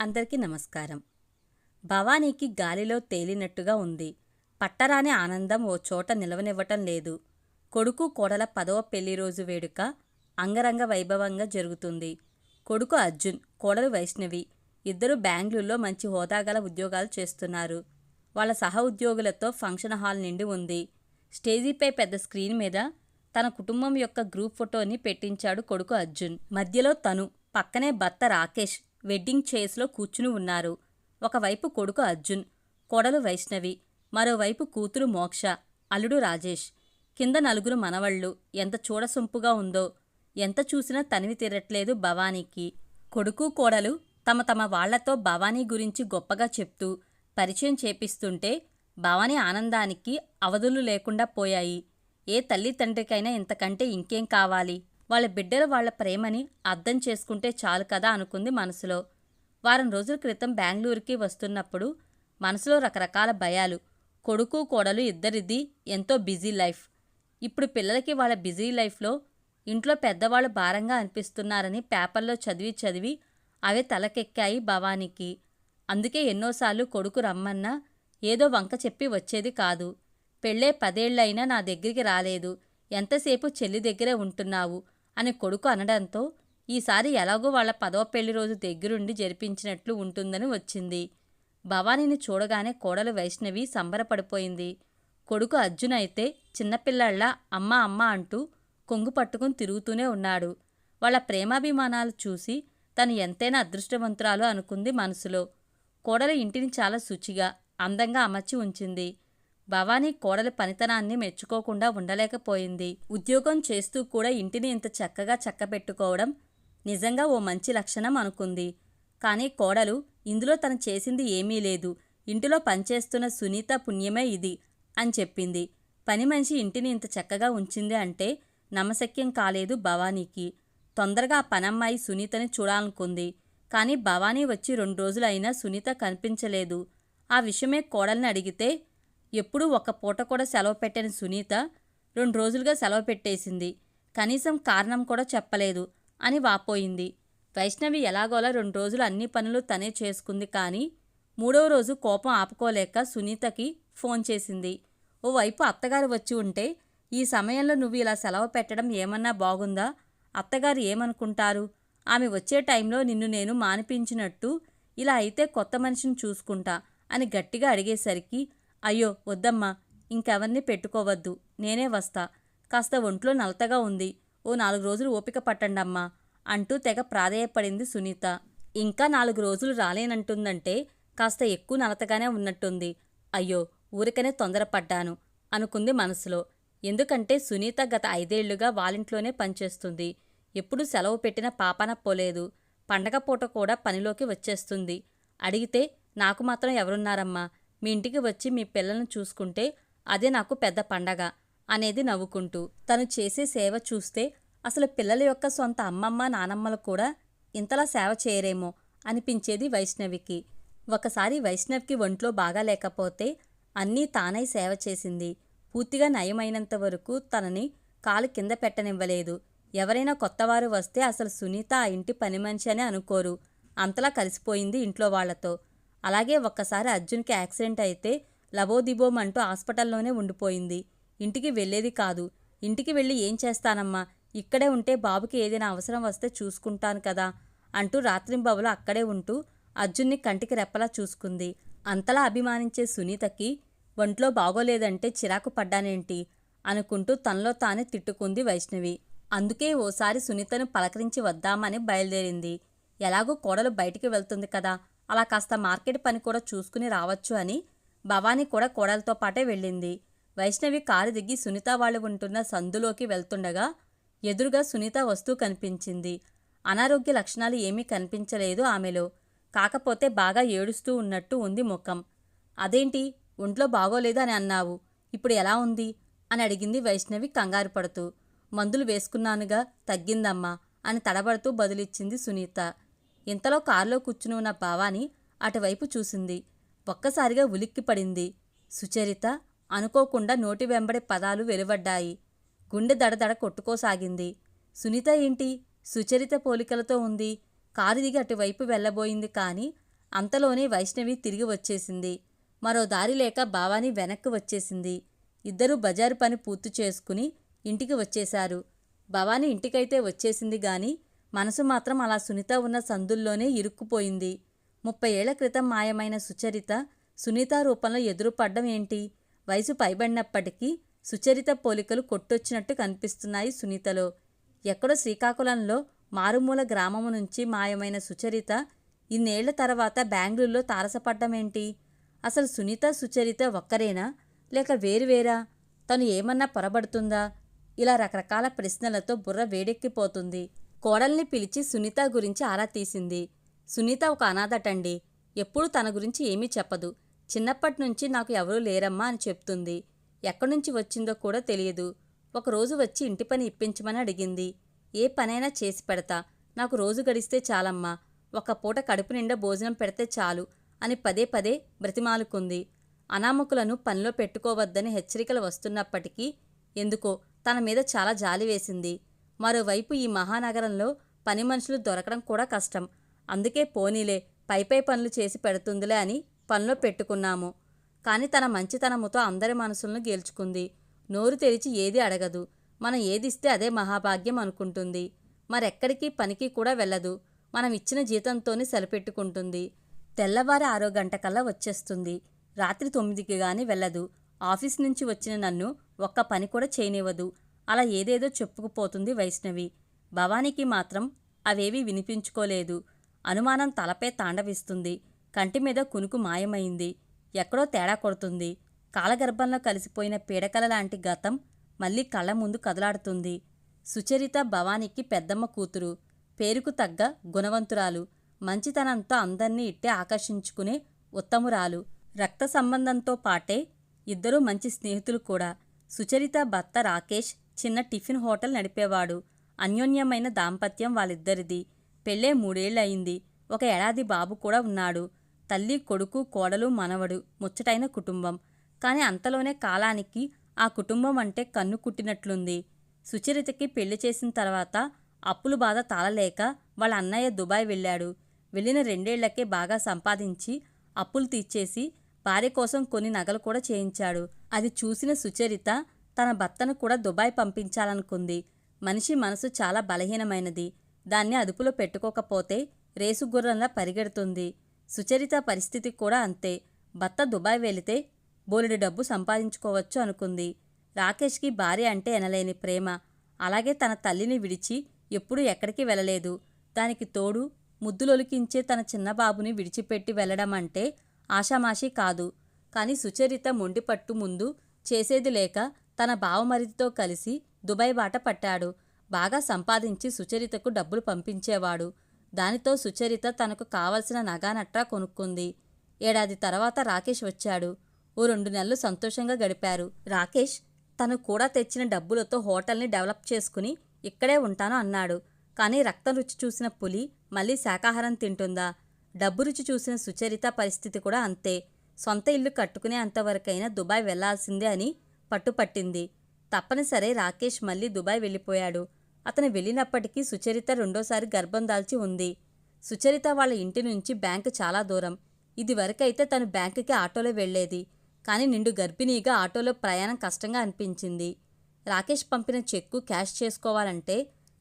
అందరికీ నమస్కారం. భవానీకి గాలిలో తేలినట్టుగా ఉంది. పట్టరాని ఆనందం ఓ చోట నిలవనివ్వటం లేదు. కొడుకు కోడల పదవ పెళ్ళి రోజు వేడుక అంగరంగ వైభవంగా జరుగుతుంది. కొడుకు అర్జున్ కోడలు వైష్ణవి ఇద్దరు బెంగళూరులో మంచి హోదాగల ఉద్యోగాలు చేస్తున్నారు. వాళ్ళ సహ ఉద్యోగులతో ఫంక్షన్ హాల్ నిండి ఉంది. స్టేజీపై పెద్ద స్క్రీన్ మీద తన కుటుంబం యొక్క గ్రూప్ ఫోటోని పెట్టించాడు కొడుకు అర్జున్. మధ్యలో తను పక్కనే భర్త రాకేష్ వెడ్డింగ్ చైర్స్లో కూర్చుని ఉన్నారు. ఒకవైపు కొడుకు అర్జున్ కోడలు వైష్ణవి మరోవైపు కూతురు మోక్ష అల్లుడు రాజేష్. కింద నలుగురు మనవళ్ళు ఎంత చూడసొంపుగా ఉందో ఎంత చూసినా తనివి తీరట్లేదు భవానీకి. కొడుకు కోడలు తమ తమ వాళ్ళతో భవానీ గురించి గొప్పగా చెప్తూ పరిచయం చేపిస్తుంటే భవానీ ఆనందానికి అవధులు లేకుండా పోయాయి. ఏ తల్లి తండ్రికైనా ఇంతకంటే ఇంకేం కావాలి? వాళ్ళ బిడ్డలు వాళ్ళ ప్రేమని అర్థం చేసుకుంటే చాలు కదా అనుకుంది మనసులో. వారం రోజుల క్రితం బెంగళూరుకి వస్తున్నప్పుడు మనసులో రకరకాల భయాలు. కొడుకు కోడలు ఇద్దరిది ఎంతో బిజీ లైఫ్. ఇప్పుడు పిల్లలకి వాళ్ళ బిజీ లైఫ్లో ఇంట్లో పెద్దవాళ్ళు భారంగా అనిపిస్తున్నారని పేపర్లో చదివి చదివి అవే తలకెక్కాయి భవానీకి. అందుకే ఎన్నోసార్లు కొడుకు రమ్మన్నా ఏదో వంక చెప్పి వచ్చేది కాదు. పెళ్ళే పదేళ్ళైనా నా దగ్గరికి రాలేదు. ఎంతసేపు చెల్లి దగ్గరే ఉంటున్నావు? అని కొడుకు అనడంతో ఈసారి ఎలాగో వాళ్ళ పదవ పెళ్ళి రోజు దగ్గరుండి జరిపించినట్లు ఉంటుందని వచ్చింది. భవానీని చూడగానే కోడలు వైష్ణవి సంబరపడిపోయింది. కొడుకు అర్జున్ అయితే చిన్నపిల్లళ్ళ అమ్మ అమ్మ అంటూ కొంగు పట్టుకుని తిరుగుతూనే ఉన్నాడు. వాళ్ళ ప్రేమాభిమానాలు చూసి తను ఎంతైనా అదృష్టవంతురాలు అనుకుంది మనసులో. కోడలు ఇంటిని చాలా శుచిగా అందంగా అమర్చి ఉంచింది. భవానీ కోడలి పనితనాన్ని మెచ్చుకోకుండా ఉండలేకపోయింది. ఉద్యోగం చేస్తూ కూడా ఇంటిని ఇంత చక్కగా చక్కబెట్టుకోవడం నిజంగా ఓ మంచి లక్షణం అనుకుంది. కానీ కోడలు ఇందులో తను చేసింది ఏమీ లేదు. ఇంటిలో పనిచేస్తున్న సునీత పుణ్యమే ఇది అని చెప్పింది. పని మనిషి ఇంటిని ఇంత చక్కగా ఉంచింది అంటే నమశక్యం కాలేదు భవానీకి. తొందరగా పనమ్మాయి సునీతని చూడాలనుకుంది. కానీ భవానీ వచ్చి రెండు రోజులైనా సునీత కనిపించలేదు. ఆ విషయమే కోడల్ని అడిగితే ఎప్పుడూ ఒక్క పూట కూడా సెలవు పెట్టని సునీత రెండు రోజులుగా సెలవు పెట్టేసింది. కనీసం కారణం కూడా చెప్పలేదు అని వాపోయింది. వైష్ణవి ఎలాగోలా రెండు రోజులు అన్ని పనులు తనే చేసుకుంది కానీ మూడవ రోజు కోపం ఆపుకోలేక సునీతకి ఫోన్ చేసింది. ఓవైపు అత్తగారు వచ్చి ఉంటే ఈ సమయంలో నువ్వు ఇలా సెలవు పెట్టడం ఏమన్నా బాగుందా? అత్తగారు ఏమనుకుంటారు? ఆమె వచ్చే టైంలో నిన్ను నేను మానిపించినట్టు ఇలా అయితే కొత్త మనిషిని చూసుకుంటా అని గట్టిగా అడిగేసరికి అయ్యో వద్దమ్మా ఇంకెవరిని పెట్టుకోవద్దు. నేనే వస్తా. కాస్త ఒంట్లో నలతగా ఉంది. ఓ నాలుగు రోజులు ఓపిక పట్టండమ్మా అంటూ తెగ ప్రాధేయపడింది సునీత. ఇంకా నాలుగు రోజులు రాలేనంటుందంటే కాస్త ఎక్కువ నలతగానే ఉన్నట్టుంది. అయ్యో ఊరికనే తొందరపడ్డాను అనుకుంది మనసులో. ఎందుకంటే సునీత గత ఐదేళ్ళుగా వాలింట్లోనే పనిచేస్తుంది. ఎప్పుడు సెలవు పెట్టిన పాపన పోలేదు. పండగ పూట కూడా పనిలోకి వచ్చేస్తుంది. అడిగితే నాకు మాత్రం ఎవరున్నారమ్మా? మీ ఇంటికి వచ్చి మీ పిల్లలను చూసుకుంటే అదే నాకు పెద్ద పండగ అనేది నవ్వుకుంటూ తను చేసే సేవ చూస్తే అసలు పిల్లల యొక్క సొంత అమ్మమ్మ నానమ్మలు కూడా ఇంతలా సేవ చేయరేమో అనిపించేది వైష్ణవికి. ఒకసారి వైష్ణవికి ఒంట్లో బాగా లేకపోతే అన్నీ తానై సేవ చేసింది. పూర్తిగా నయమైనంత వరకు తనని కాలు కింద పెట్టనివ్వలేదు. ఎవరైనా కొత్తవారు వస్తే అసలు సునీత ఆ ఇంటి పని మనిషి అని అనుకోరు. అంతలా కలిసిపోయింది ఇంట్లో వాళ్ళతో అలాగే ఒక్కసారి అర్జున్కి యాక్సిడెంట్ అయితే లబోదిబోమంటూ హాస్పిటల్లోనే ఉండిపోయింది. ఇంటికి వెళ్ళేది కాదు. ఇంటికి వెళ్ళి ఏం చేస్తానమ్మా? ఇక్కడే ఉంటే బాబుకి ఏదైనా అవసరం వస్తే చూసుకుంటాను కదా అంటూ రాత్రింబాబులో అక్కడే ఉంటూ అర్జున్ని కంటికి రెప్పలా చూసుకుంది. అంతలా అభిమానించే సునీతకి ఒంట్లో బాగోలేదంటే చిరాకు పడ్డానేంటి? అనుకుంటూ తనలో తానే తిట్టుకుంది వైష్ణవి. అందుకే ఓసారి సునీతను పలకరించి వద్దామని బయలుదేరింది. ఎలాగో కోడలు బయటికి వెళ్తుంది కదా. అలా కాస్త మార్కెట్ పని కూడా చూసుకుని రావచ్చు అని భవానీ కూడా కోడలతో పాటే వెళ్ళింది. వైష్ణవి కారు దిగి సునీత వాళ్ళు ఉంటున్న సందులోకి వెళ్తుండగా ఎదురుగా సునీత వస్తూ కనిపించింది. అనారోగ్య లక్షణాలు ఏమీ కనిపించలేదు ఆమెలో. కాకపోతే బాగా ఏడుస్తూ ఉన్నట్టు ఉంది ముఖం. అదేంటి? ఒంట్లో బాగోలేదు? అని అన్నావు. ఇప్పుడు ఎలా ఉంది? అని అడిగింది వైష్ణవి కంగారు పడుతూ. మందులు వేసుకున్నానుగా తగ్గిందమ్మా అని తడబడుతూ బదులిచ్చింది సునీత. ఇంతలో కారులో కూర్చుని ఉన్న భావాని అటువైపు చూసింది. ఒక్కసారిగా ఉలిక్కిపడింది సుచరిత అనుకోకుండా నోటి వెంబడి పదాలు వెలువడ్డాయి. గుండె దడదడ కొట్టుకోసాగింది. సునీత ఏంటి? సుచరిత పోలికలతో ఉంది. కారు దిగి అటువైపు వెళ్ళబోయింది కానీ అంతలోనే వైష్ణవి తిరిగి వచ్చేసింది. మరో దారి లేక భావాని వెనక్కి వచ్చేసింది. ఇద్దరూ బజారు పని పూర్తి చేసుకుని ఇంటికి వచ్చేశారు. భవాని ఇంటికైతే వచ్చేసింది గాని మనసు మాత్రం అలా సునీత ఉన్న సందుల్లోనే ఇరుక్కుపోయింది. ముప్పై ఏళ్ళ క్రితం మాయమైన సుచరిత సునీత రూపంలో ఎదురుపడ్డం ఏంటి? వయసు పైబడినప్పటికీ సుచరిత పోలికలు కొట్టొచ్చినట్టు కనిపిస్తున్నాయి సునీతలో. ఎక్కడో శ్రీకాకుళంలో మారుమూల గ్రామము నుంచి మాయమైన సుచరిత ఇన్నేళ్ళ తర్వాత బెంగళూరులో తారసపడ్డమేంటి అసలు సునీత సుచరిత ఒక్కరేనా? లేక వేరువేరా తను ఏమన్నా పొరబడుతుందా? ఇలా రకరకాల ప్రశ్నలతో బుర్ర వేడెక్కిపోతుంది. కోడల్ని పిలిచి సునీత గురించి ఆరా తీసింది. సునీత ఒక అనాథటండి. ఎప్పుడూ తన గురించి ఏమీ చెప్పదు. చిన్నప్పటి నుంచి నాకు ఎవరూ లేరమ్మా అని చెప్తుంది. ఎక్కడి నుంచి వచ్చిందో కూడా తెలియదు. ఒకరోజు వచ్చి ఇంటి పని ఇప్పించమని అడిగింది. ఏ పనైనా చేసి పెడతా. నాకు రోజు గడిస్తే చాలమ్మా. ఒక పూట కడుపు నిండా భోజనం పెడితే చాలు అని పదే పదే బ్రతిమాలుకుంది. అనామకులను పనిలో పెట్టుకోవద్దని హెచ్చరికలు వస్తున్నప్పటికీ ఎందుకో తన మీద చాలా జాలి వేసింది. మరోవైపు ఈ మహానగరంలో పని మనుషులు దొరకడం కూడా కష్టం. అందుకే పోనీలే పైపై పనులు చేసి పెడుతుందిలే అని పనిలో పెట్టుకున్నాము. కానీ తన మంచితనముతో అందరి మనసులను గెలుచుకుంది. నోరు తెరిచి ఏది అడగదు. మనం ఏదిస్తే అదే మహాభాగ్యం అనుకుంటుంది. మరెక్కడికి పనికి కూడా వెళ్ళదు. మనం ఇచ్చిన జీతంతోనే సరిపెట్టుకుంటుంది. తెల్లవారి ఆరో గంటకల్లా వచ్చేస్తుంది. రాత్రి తొమ్మిదికి గాని వెళ్ళదు. ఆఫీస్ నుంచి వచ్చిన నన్ను ఒక్క పని కూడా చేయనివ్వదు. అలా ఏదేదో చెప్పుకుపోతుంది వైష్ణవి. భవానీకి మాత్రం అవేవీ వినిపించుకోలేదు. అనుమానం తలపై తాండవిస్తుంది. కంటి మీద కునుకు మాయమైంది. ఎక్కడో తేడా కొడుతుంది. కాలగర్భంలో కలిసిపోయిన పీడకల లాంటి గతం మళ్ళీ కళ్ళ ముందు కదలాడుతుంది. సుచరిత భవానీకి పెద్దమ్మ కూతురు. పేరుకు తగ్గ గుణవంతురాలు. మంచితనంతో అందర్నీ ఇట్టే ఆకర్షించుకునే ఉత్తమురాలు. రక్త సంబంధంతో పాటే ఇద్దరూ మంచి స్నేహితులు కూడా. సుచరిత భర్త రాకేష్ చిన్న టిఫిన్ హోటల్ నడిపేవాడు. అన్యోన్యమైన దాంపత్యం వాళ్ళిద్దరిది. పెళ్ళే మూడేళ్ళయింది ఒక ఏడాది బాబు కూడా ఉన్నాడు. తల్లి కొడుకు కోడలు మనవడు ముచ్చటైన కుటుంబం. కాని అంతలోనే కాలానికి ఆ కుటుంబం అంటే కన్ను కుట్టినట్లుంది. సుచరితకి పెళ్ళి చేసిన తర్వాత అప్పులు బాధ తాళలేక వాళ్ళ అన్నయ్య దుబాయ్ వెళ్ళాడు. వెళ్ళిన రెండేళ్ళకే బాగా సంపాదించి అప్పులు తీర్చేసి భార్య కోసం కొన్ని నగలు కూడా చేయించాడు. అది చూసిన సుచరిత తన భర్తను కూడా దుబాయ్ పంపించాలనుకుంది. మనిషి మనసు చాలా బలహీనమైనది. దాన్ని అదుపులో పెట్టుకోకపోతే రేసు గుర్రంలా పరిగెడుతుంది. సుచరిత పరిస్థితి కూడా అంతే. భర్త దుబాయ్ వెళితే బోలెడు డబ్బు సంపాదించుకోవచ్చు అనుకుంది. రాకేష్కి భార్య అంటే ఎనలేని ప్రేమ. అలాగే తన తల్లిని విడిచి ఎప్పుడూ ఎక్కడికి వెళ్ళలేదు. దానికి తోడు ముద్దులొలికించే తన చిన్నబాబుని విడిచిపెట్టి వెళ్ళడం అంటే ఆషామాషి కాదు. కాని సుచరిత మొండిపట్టు ముందు చేసేది లేక తన బావమరిదితో కలిసి దుబాయ్ బాట పట్టాడు. బాగా సంపాదించి సుచరితకు డబ్బులు పంపించేవాడు. దానితో సుచరిత తనకు కావలసిన నగానట్రా కొనుక్కుంది. ఏడాది తర్వాత రాకేష్ వచ్చాడు. ఓ రెండు నెలలు సంతోషంగా గడిపారు. రాకేష్ తను కూడా తెచ్చిన డబ్బులతో హోటల్ని డెవలప్ చేసుకుని ఇక్కడే ఉంటాను అన్నాడు. కానీ రక్తం రుచి చూసిన పులి మళ్ళీ శాకాహారం తింటుందా? డబ్బు రుచి చూసిన సుచరిత పరిస్థితి కూడా అంతే. సొంత ఇల్లు కట్టుకునే అంతవరకైనా దుబాయ్ వెళ్ళాల్సిందే అని పట్టుపట్టింది తప్పనిసరే రాకేష్ మళ్ళీ దుబాయ్ వెళ్ళిపోయాడు. అతను వెళ్ళినప్పటికీ సుచరిత రెండోసారి గర్భం దాల్చి ఉంది. సుచరిత వాళ్ళ ఇంటి నుంచి బ్యాంకు చాలా దూరం. ఇది వరకైతే తను బ్యాంకుకి ఆటోలో వెళ్ళేది కానీ నిండు గర్భిణీగా ఆటోలో ప్రయాణం కష్టంగా అనిపించింది. రాకేష్ పంపిన చెక్కు క్యాష్ చేసుకోవాలంటే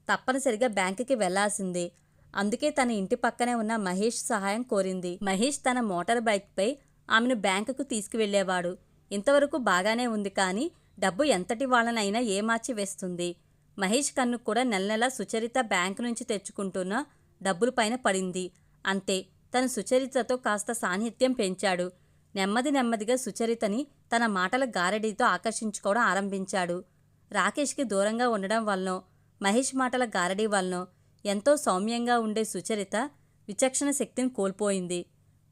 తప్పనిసరిగా బ్యాంకుకి వెళ్ళాల్సిందే. అందుకే తన ఇంటి పక్కనే ఉన్న మహేష్ సహాయం కోరింది. మహేష్ తన మోటార్ బైక్పై ఆమెను బ్యాంకుకు తీసుకువెళ్ళేవాడు ఇంతవరకు బాగానే ఉంది కానీ డబ్బు ఎంతటి వాళ్ళనైనా ఏమార్చి వేస్తుంది? మహేష్ కన్ను కూడా నెల నెల సుచరిత బ్యాంకు నుంచి తెచ్చుకుంటున్న డబ్బులపైన పడింది. అంతే తను సుచరితతో కాస్త సాన్నిహిత్యం పెంచాడు. నెమ్మది నెమ్మదిగా సుచరితని తన మాటల గారడీతో ఆకర్షించుకోవడం ఆరంభించాడు. రాకేష్కి దూరంగా ఉండడం వలన మహేష్ మాటల గారడీ వలన ఎంతో సౌమ్యంగా ఉండే సుచరిత విచక్షణ శక్తిని కోల్పోయింది.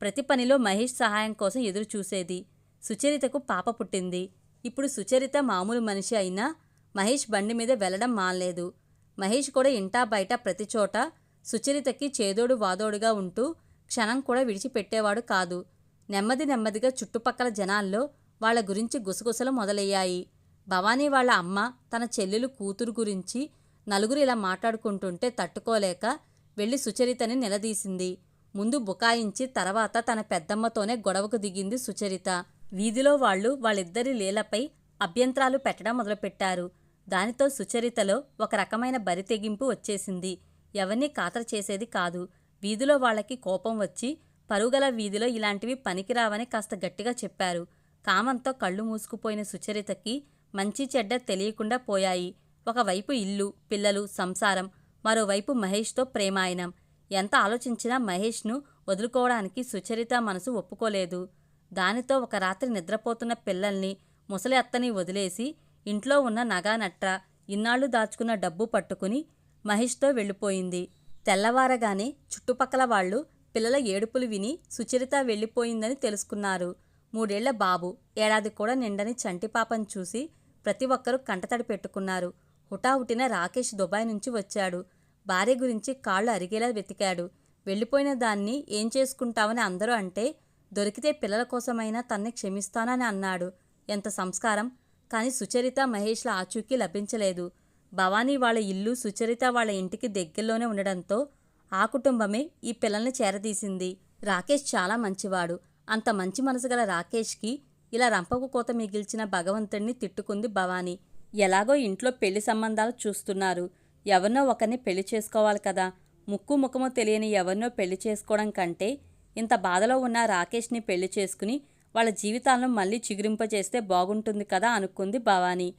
ప్రతి పనిలో మహేష్ సహాయం కోసం ఎదురు చూసేది సుచరితకు పాప పుట్టింది. ఇప్పుడు సుచరిత మామూలు మనిషి అయినా మహేష్ బండి మీద వెళ్ళడం మానలేదు. మహేష్ కూడా ఇంటా బయట ప్రతి చోట సుచరితకి చేదోడు వాదోడుగా ఉంటూ క్షణం కూడా విడిచిపెట్టేవాడు కాదు. నెమ్మది నెమ్మదిగా చుట్టుపక్కల జనాల్లో వాళ్ళ గురించి గుసగుసలు మొదలయ్యాయి. భవానీ వాళ్ళ అమ్మ తన చెల్లెలు కూతురు గురించి నలుగురు ఇలా మాట్లాడుకుంటుంటే తట్టుకోలేక వెళ్ళి సుచరితని నిలదీసింది. ముందు బుకాయించి తర్వాత తన పెద్దమ్మతోనే గొడవకు దిగింది సుచరిత. వీధిలో వాళ్ళు వాళ్ళిద్దరి లీలపై అభ్యంతరాలు పెట్టడం మొదలుపెట్టారు. దానితో సుచరితలో ఒక రకమైన బరితెగింపు వచ్చేసింది. ఎవరిని ఖాతర చేసేది కాదు. వీధిలో వాళ్ళకి కోపం వచ్చి పరుగల వీధిలో ఇలాంటివి పనికిరావని కాస్త గట్టిగా చెప్పారు. కామంతో కళ్ళు మూసుకుపోయిన సుచరితకి మంచి చెడ్డ తెలియకుండా పోయాయి. ఒకవైపు ఇల్లు పిల్లలు సంసారం మరోవైపు మహేష్తో ప్రేమాయణం. ఎంత ఆలోచించినా మహేష్ను వదులుకోవడానికి సుచరిత మనసు ఒప్పుకోలేదు. దానితో ఒక రాత్రి నిద్రపోతున్న పిల్లల్ని ముసలి అత్తని వదిలేసి ఇంట్లో ఉన్న నగానట్ర ఇన్నాళ్ళు దాచుకున్న డబ్బు పట్టుకుని మహేష్తో వెళ్ళిపోయింది. తెల్లవారగానే చుట్టుపక్కల వాళ్ళు పిల్లల ఏడుపులు విని సుచరిత వెళ్ళిపోయిందని తెలుసుకున్నారు. మూడేళ్ళ బాబు ఏడాది కూడా నిండని చంటిపాపం చూసి ప్రతి ఒక్కరూ కంటతడి పెట్టుకున్నారు. హుటాహుటిన రాకేష్ దుబాయ్ నుంచి వచ్చాడు. భార్య గురించి కాళ్ళు అరిగేలా వెతికాడు. వెళ్ళిపోయిన దాన్ని ఏం చేసుకుంటావని అందరూ అంటే దొరికితే పిల్లల కోసమైనా తన్ని క్షమిస్తానని అన్నాడు. ఎంత సంస్కారం. కానీ సుచరిత మహేష్ల ఆచూకీ లభించలేదు. భవానీ వాళ్ళ ఇల్లు సుచరిత వాళ్ళ ఇంటికి దగ్గరలోనే ఉండడంతో ఆ కుటుంబమే ఈ పిల్లల్ని చేరదీసింది. రాకేష్ చాలా మంచివాడు. అంత మంచి మనసు గల రాకేష్కి ఇలా రంపకు కోత మిగిల్చిన భగవంతుణ్ణి తిట్టుకుంది భవానీ. ఎలాగో ఇంట్లో పెళ్ళి సంబంధాలు చూస్తున్నారు. ఎవరినో ఒకరిని పెళ్ళి చేసుకోవాలి కదా. ముక్కు ముఖము తెలియని ఎవరినో పెళ్ళి చేసుకోవడం కంటే ఇంత బాధలో ఉన్న రాకేష్ని పెళ్ళి చేసుకుని వాళ్ళ జీవితాలను మళ్ళీ చిగురింపజేస్తే బాగుంటుంది కదా అనుకుంది భవానీ.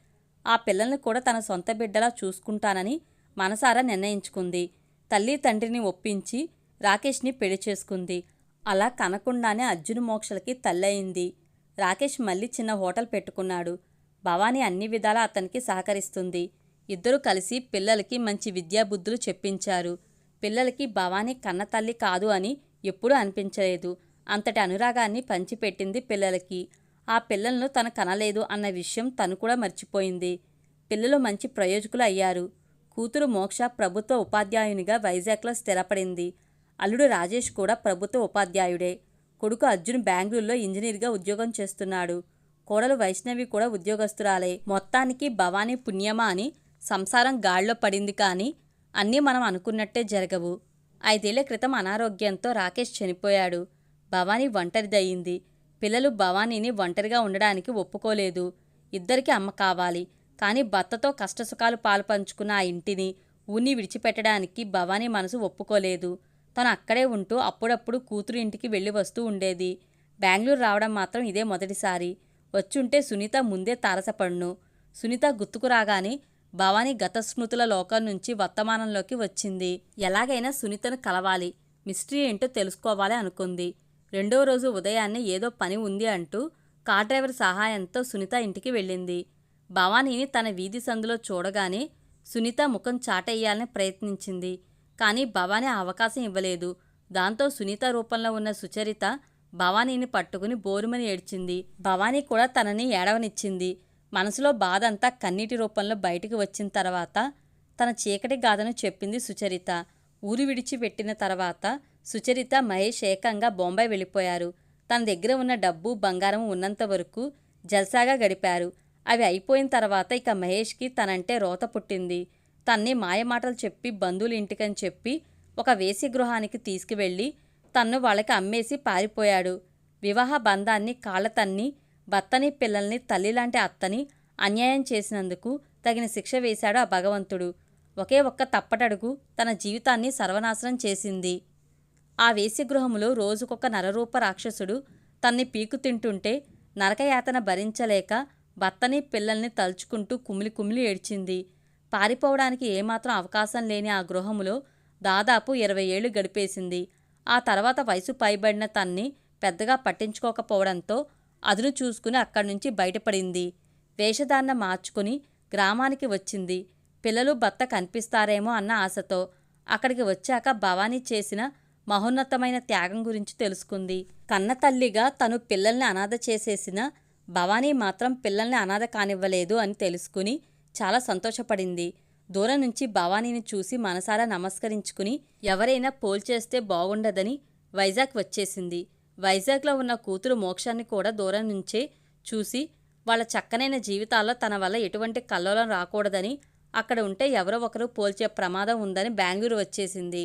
ఆ పిల్లల్ని కూడా తన సొంత బిడ్డలా చూసుకుంటానని మనసారా నిర్ణయించుకుంది. తల్లి తండ్రిని ఒప్పించి రాకేష్ని పెళ్ళి చేసుకుంది. అలా కనకుండానే అర్జున్ మోక్షలకి తల్లయింది రాకేష్ మళ్ళీ చిన్న హోటల్ పెట్టుకున్నాడు. భవానీ అన్ని విధాలా అతనికి సహకరిస్తుంది. ఇద్దరూ కలిసి పిల్లలకి మంచి విద్యాబుద్ధులు చెప్పించారు. పిల్లలకి భవానీ కన్న తల్లి కాదు అని ఎప్పుడూ అనిపించలేదు. అంతటి అనురాగాన్ని పంచిపెట్టింది పిల్లలకి. ఆ పిల్లలను తను కనలేదు అన్న విషయం తను కూడా మర్చిపోయింది. పిల్లలు మంచి ప్రయోజకులు అయ్యారు. కూతురు మోక్ష ప్రభుత్వ ఉపాధ్యాయునిగా వైజాగ్లో స్థిరపడింది. అల్లుడు రాజేష్ కూడా ప్రభుత్వ ఉపాధ్యాయుడే. కొడుకు అర్జున్ బెంగళూరులో ఇంజనీర్గా ఉద్యోగం చేస్తున్నాడు. కోడలు వైష్ణవి కూడా ఉద్యోగస్తురాలే. మొత్తానికి భవానీ పుణ్యమా అని సంసారం గాడిలో పడింది కానీ అన్నీ మనం అనుకున్నట్టే జరగవు. ఐదేళ్ళ క్రితం అనారోగ్యంతో రాకేష్ చనిపోయాడు. భవానీ ఒంటరిదయ్యింది పిల్లలు భవానీని ఒంటరిగా ఉండడానికి ఒప్పుకోలేదు. ఇద్దరికి అమ్మ కావాలి. కానీ భర్తతో కష్టసుఖాలు పాలుపంచుకున్న ఆ ఇంటిని ఊని విడిచిపెట్టడానికి భవానీ మనసు ఒప్పుకోలేదు. తను అక్కడే ఉంటూ అప్పుడప్పుడు కూతురు ఇంటికి వెళ్ళి వస్తూ ఉండేది. బెంగళూరు రావడం మాత్రం ఇదే మొదటిసారి. వచ్చుంటే సునీత ముందే తారసపడును. సునీత గుర్తుకు రాగానే భవానీ గత స్మృతుల లోకం నుంచి వర్తమానంలోకి వచ్చింది. ఎలాగైనా సునీతను కలవాలి మిస్టరీ ఏంటో తెలుసుకోవాలి అనుకుంది. రెండో రోజు ఉదయాన్నే ఏదో పని ఉంది అంటూ కార్ డ్రైవర్ సహాయంతో సునీత ఇంటికి వెళ్ళింది. భవానీని తన వీధి సందులో చూడగానే సునీత ముఖం చాటేయాలని ప్రయత్నించింది. కానీ భవానీ అవకాశం ఇవ్వలేదు. దాంతో సునీత రూపంలో ఉన్న సుచరిత భవానీని పట్టుకుని బోరుమని ఏడ్చింది. భవానీ కూడా తనని ఏడవనిచ్చింది. మనసులో బాధ అంతా కన్నీటి రూపంలో బయటికి వచ్చిన తర్వాత తన చీకటి గాథను చెప్పింది సుచరిత. ఊరు విడిచిపెట్టిన తర్వాత సుచరిత మహేష్ ఏకంగా బొంబాయి వెళ్ళిపోయారు. తన దగ్గర ఉన్న డబ్బు బంగారం ఉన్నంత వరకు జల్సాగా గడిపారు. అవి అయిపోయిన తర్వాత ఇక మహేష్కి తనంటే రోత పుట్టింది. తన్ని మాయమాటలు చెప్పి బంధువుల ఇంటికని చెప్పి ఒక వేసి గృహానికి తీసుకువెళ్ళి తన్ను వాళ్ళకి అమ్మేసి పారిపోయాడు. వివాహ బంధాన్ని కాళ్ళ తన్ని భర్తని పిల్లల్ని తల్లిలాంటి అత్తని అన్యాయం చేసినందుకు తగిన శిక్ష వేశాడు ఆ భగవంతుడు. ఒకే ఒక్క తప్పటడుగు తన జీవితాన్ని సర్వనాశనం చేసింది. ఆ వేశ్యగృహములో రోజుకొక నరరూప రాక్షసుడు తన్ని పీకు తింటుంటే నరకయాతన భరించలేక భర్తని పిల్లల్ని తలుచుకుంటూ కుమిలి కుమిలి ఏడ్చింది. పారిపోవడానికి ఏమాత్రం అవకాశం లేని ఆ గృహములో దాదాపు ఇరవై ఏళ్ళు గడిపేసింది. ఆ తర్వాత వయసు పైబడిన తన్ని పెద్దగా పట్టించుకోకపోవడంతో అదును చూసుకుని అక్కడి నుంచి బయటపడింది. వేషధారణ మార్చుకుని గ్రామానికి వచ్చింది. పిల్లలు భర్త కనిపిస్తారేమో అన్న ఆశతో అక్కడికి వచ్చాక భవానీ చేసిన మహోన్నతమైన త్యాగం గురించి తెలుసుకుంది. కన్న తల్లిగా తను పిల్లల్ని అనాథ చేసేసిన భవానీ మాత్రం పిల్లల్ని అనాథ కానివ్వలేదు అని తెలుసుకుని చాలా సంతోషపడింది. దూరం నుంచి భవానీని చూసి మనసారా నమస్కరించుకుని ఎవరైనా పోల్చేస్తే బాగుండదని వైజాగ్ వచ్చేసింది. వైజాగ్లో ఉన్న కూతురు మోక్షాన్ని కూడా దూరం నుంచే చూసి వాళ్ళ చక్కనైన జీవితాల్లో తన వల్ల ఎటువంటి కల్లోలం రాకూడదని అక్కడ ఉంటే ఎవరో ఒకరు పోల్చే ప్రమాదం ఉందని బెంగళూరు వచ్చేసింది.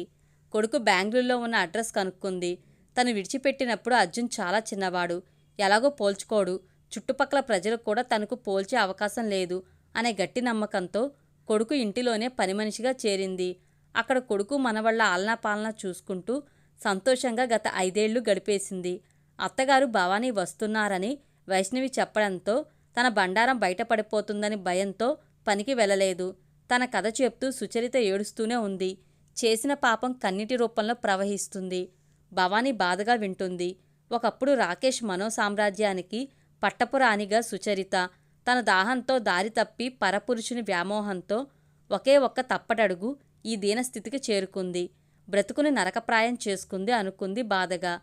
కొడుకు బెంగళూరులో ఉన్న అడ్రస్ కనుక్కుంది. తను విడిచిపెట్టినప్పుడు అర్జున్ చాలా చిన్నవాడు. ఎలాగో పోల్చుకోడు. చుట్టుపక్కల ప్రజలు కూడా తనకు పోల్చే అవకాశం లేదు అనే గట్టి నమ్మకంతో కొడుకు ఇంటిలోనే పని మనిషిగా చేరింది. అక్కడ కొడుకు మనవళ్ళ ఆలనా పాలన చూసుకుంటూ సంతోషంగా గత ఐదేళ్ళు గడిపేసింది. అత్తగారు భవానీ వస్తున్నారని వైష్ణవి చెప్పడంతో తన బండారం బయటపడిపోతుందని భయంతో పనికి వెళ్ళలేదు. తన కథ చెప్తూ సుచరిత ఏడుస్తూనే ఉంది. చేసిన పాపం కన్నీటి రూపంలో ప్రవహిస్తుంది. భవానీ బాధగా వింటుంది. ఒకప్పుడు రాకేష్ మనో సామ్రాజ్యానికి పట్టపురాణిగా సుచరిత. తన దాహంతో దారి తప్పి పరపురుషుని వ్యామోహంతో ఒకే ఒక్క తప్పటడుగు ఈ దీనస్థితికి చేరుకుంది. బ్రతుకుని నరకప్రాయం చేసుకుంది అనుకుంది బాధగా.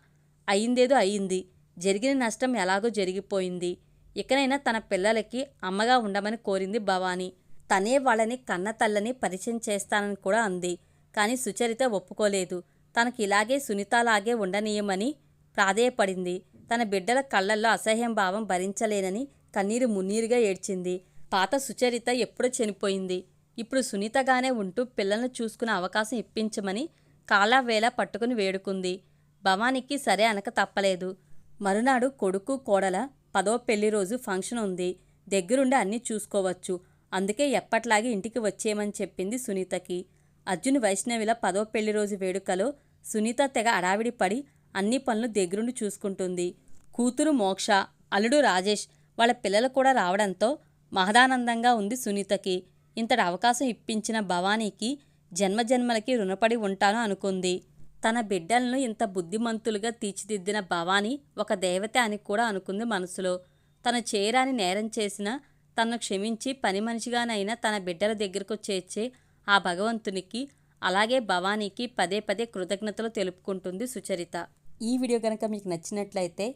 అయిందేదో అయింది జరిగిన నష్టం ఎలాగో జరిగిపోయింది. ఇకనైనా తన పిల్లలకి అమ్మగా ఉండమని కోరింది భవానీ. తనే వాళ్ళని కన్న తల్లని పరిచయం చేస్తానని కూడా అంది. కానీ సుచరిత ఒప్పుకోలేదు. తనకి ఇలాగే సునీతలాగే ఉండనీయమని ప్రాధేయపడింది. తన బిడ్డల కళ్ళల్లో అసహ్యం భావం భరించలేనని కన్నీరు మున్నీరుగా ఏడ్చింది. పాత సుచరిత ఎప్పుడో చనిపోయింది. ఇప్పుడు సునీతగానే ఉంటూ పిల్లలను చూసుకునే అవకాశం ఇప్పించమని కాలావేళ పట్టుకుని వేడుకుంది. భవానీకి సరే అనక తప్పలేదు. మరునాడు కొడుకు కోడల పదో పెళ్ళి రోజు ఫంక్షన్ ఉంది. దగ్గరుండి అన్నీ చూసుకోవచ్చు. అందుకే ఎప్పట్లాగే ఇంటికి వచ్చేయమని చెప్పింది సునీతకి. అర్జున్ వైష్ణవిల పదో పెళ్ళి రోజు వేడుకలో సునీత తెగ అడావిడి పడి అన్ని పనులు దగ్గరుండి చూసుకుంటుంది. కూతురు మోక్ష అల్లుడు రాజేష్ వాళ్ళ పిల్లలు కూడా రావడంతో మహదానందంగా ఉంది సునీతకి. ఇంతటి అవకాశం ఇప్పించిన భవానీకి జన్మజన్మలకి రుణపడి ఉంటాను అనుకుంది. తన బిడ్డలను ఇంత బుద్ధిమంతులుగా తీర్చిదిద్దిన భవానీ ఒక దేవత అని కూడా అనుకుంది మనసులో. తను చేయరాని నేరం చేసిన తనను క్షమించి పని మనిషిగానైనా తన బిడ్డల దగ్గరకు చేర్చే ఆ భగవంతునికి అలాగే భవానీకి పదే పదే కృతజ్ఞతలు తెలుపుకుంటుంది సుచరిత. ఈ వీడియో కనుక మీకు నచ్చినట్లయితే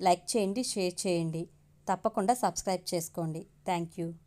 లైక్ చేయండి షేర్ చేయండి. తప్పకుండా సబ్స్క్రైబ్ చేసుకోండి. Thank you.